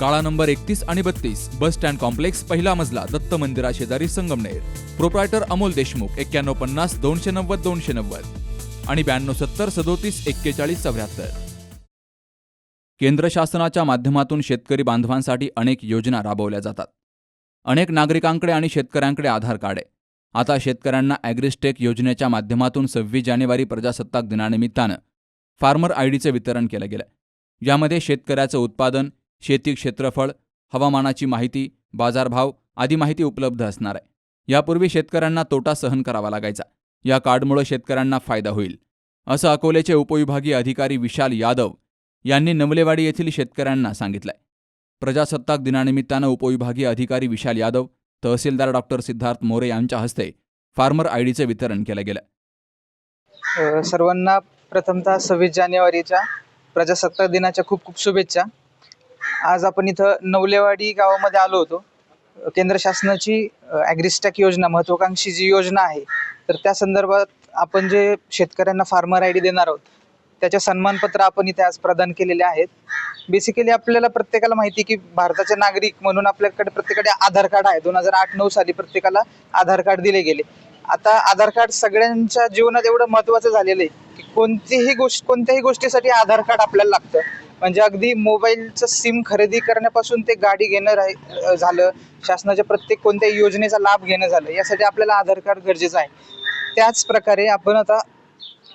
काळा नंबर एकतीस आणि बत्तीस बस स्टँड कॉम्प्लेक्स पहिला मजला दत्त मंदिरा शेजारी संगमनेर. प्रोप्रायटर अमोल देशमुख एक्क्याण्णव पन्नास दोनशे नव्वद दोनशे नव्वद. आणि ब्याण्णव सत्तर सदोतीस एक्केचाळीस चौऱ्याहत्तर. केंद्र शासनाच्या माध्यमातून शेतकरी बांधवांसाठी अनेक योजना राबवल्या जातात. अनेक नागरिकांकडे आणि शेतकऱ्यांकडे आधार कार्ड आहे. आता शेतकऱ्यांना ॲग्रिस्टेक योजनेच्या माध्यमातून सव्वीस जानेवारी प्रजासत्ताक दिनानिमित्तानं फार्मर आयडीचं वितरण केलं गेलं यामध्ये शेतकऱ्याचं उत्पादन शेती क्षेत्रफळ हवामानाची माहिती बाजारभाव आदी माहिती उपलब्ध असणार आहे. यापूर्वी शेतकऱ्यांना तोटा सहन करावा लागायचा. या कार्डमुळे शेतकऱ्यांना फायदा होईल. असं अकोल्याचे उपविभागीय अधिकारी विशाल यादव यांनी नवलेवाडी येथील शेतकऱ्यांना सांगितलंय. प्रजासत्ताक दिनानिमित्तानं उपविभागीय अधिकारी विशाल यादव तहसीलदार डॉक्टर सिद्धार्थ मोरे यांच्या हस्ते फार्मर आयडीचं वितरण केलं गेलं. सर्वांना प्रथमतः सव्वीस जानेवारीच्या प्रजासत्ताक दिनाच्या खूप खूप शुभेच्छा. आज आपण इथं नवलेवाडी गावामध्ये आलो होतो. केंद्र शासनाची ॲग्रिस्टॅक योजना महत्त्वाकांक्षी जी योजना आहे तर त्या संदर्भात आपण जे शेतकऱ्यांना फार्मर आय डी देणार आहोत त्याच्या सन्मानपत्र आपण इथे आज प्रदान केलेले आहेत. बेसिकली आपल्याला प्रत्येकाला माहिती की भारताचे नागरिक म्हणून आपल्याकडे प्रत्येकाकडे आधार कार्ड आहे. दोन हजार आठ नऊ साली प्रत्येकाला आधार कार्ड दिले गेले. आता आधार कार्ड सगळ्यांच्या जीवनात एवढं महत्त्वाचं झालेलं आहे की कोणतीही गोष्ट कोणत्याही गोष्टीसाठी आधार कार्ड आपल्याला लागतं. म्हणजे अगदी मोबाईलचं सिम खरेदी करण्यापासून ते गाडी घेणं राह झालं शासनाच्या प्रत्येक कोणत्याही योजनेचा लाभ घेणं झालं यासाठी आपल्याला आधार कार्ड गरजेचं आहे. त्याच प्रकारे आपण आता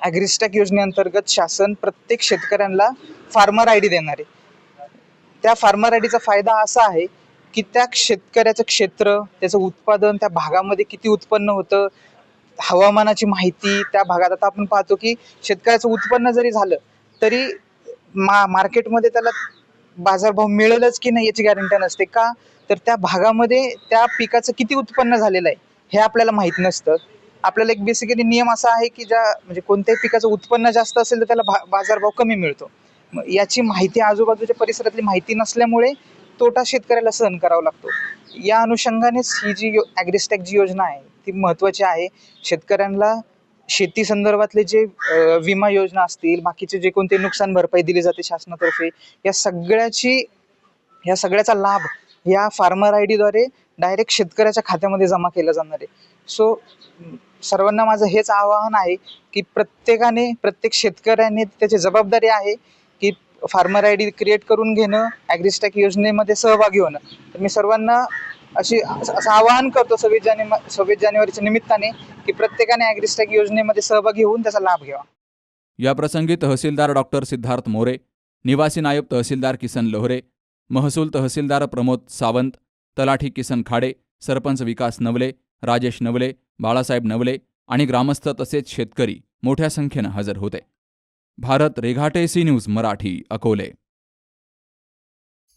ॲग्रिस्टॅक योजनेअंतर्गत शासन प्रत्येक शेतकऱ्यांना फार्मर आय डी देणार आहे. त्या फार्मर आय डीचा फायदा असा आहे की त्या शेतकऱ्याचं क्षेत्र त्याचं उत्पादन त्या भागामध्ये किती उत्पन्न होतं हवामानाची माहिती त्या भागात आता आपण पाहतो की शेतकऱ्याचं उत्पन्न जरी झालं तरी मा मार्केटमध्ये त्याला बाजारभाव मिळेलच की नाही याची गॅरंटी नसते का? तर त्या भागामध्ये त्या पिकाचं किती उत्पन्न झालेलं आहे हे आपल्याला माहीत नसतं. आपल्याला एक बेसिकली नियम असा आहे की ज्या म्हणजे कोणत्याही पिकाचं उत्पन्न जास्त असेल तर त्याला भा बाजारभाव कमी मिळतो. मग याची माहिती आजूबाजूच्या परिसरातली माहिती नसल्यामुळे तोटा शेतकऱ्याला सहन करावा लागतो. या अनुषंगानेच ही जी यो ॲग्रिस्टॅक जी योजना आहे ती महत्त्वाची आहे. शेतकऱ्यांना शेती संदर्भातले जे विमा योजना असतील बाकीचे जे कोणते नुकसान भरपाई दिली जाते शासनातर्फे या सगळ्याची या सगळ्याचा लाभ या फार्मर आय डीद्वारे डायरेक्ट शेतकऱ्याच्या खात्यामध्ये जमा केला जाणार आहे. सो सर्वांना माझं हेच आवाहन आहे की प्रत्येकाने प्रत्येक शेतकऱ्याने त्याची जबाबदारी आहे की फार्मर आय डी क्रिएट करून घेणं ॲग्रिस्टॅक योजनेमध्ये सहभागी होणं. तर मी सर्वांना अशी असं आवाहन करतो सव्वीस जानेवारी सव्वीस जानेवारीच्या निमित्ताने की प्रत्येकाने ॲग्रिस्टॅक योजनेमध्ये सहभागी होऊन त्याचा लाभ घ्यावा. याप्रसंगी तहसीलदार डॉक्टर सिद्धार्थ मोरे निवासी नायब तहसीलदार किसन लोहरे महसूल तहसीलदार प्रमोद सावंत तलाठी किसन खाडे सरपंच विकास नवले राजेश नवले बाळासाहेब नवले आणि ग्रामस्थ तसेच शेतकरी मोठ्या संख्येनं हजर होते. Bharat Reghate C news Marathi Akole.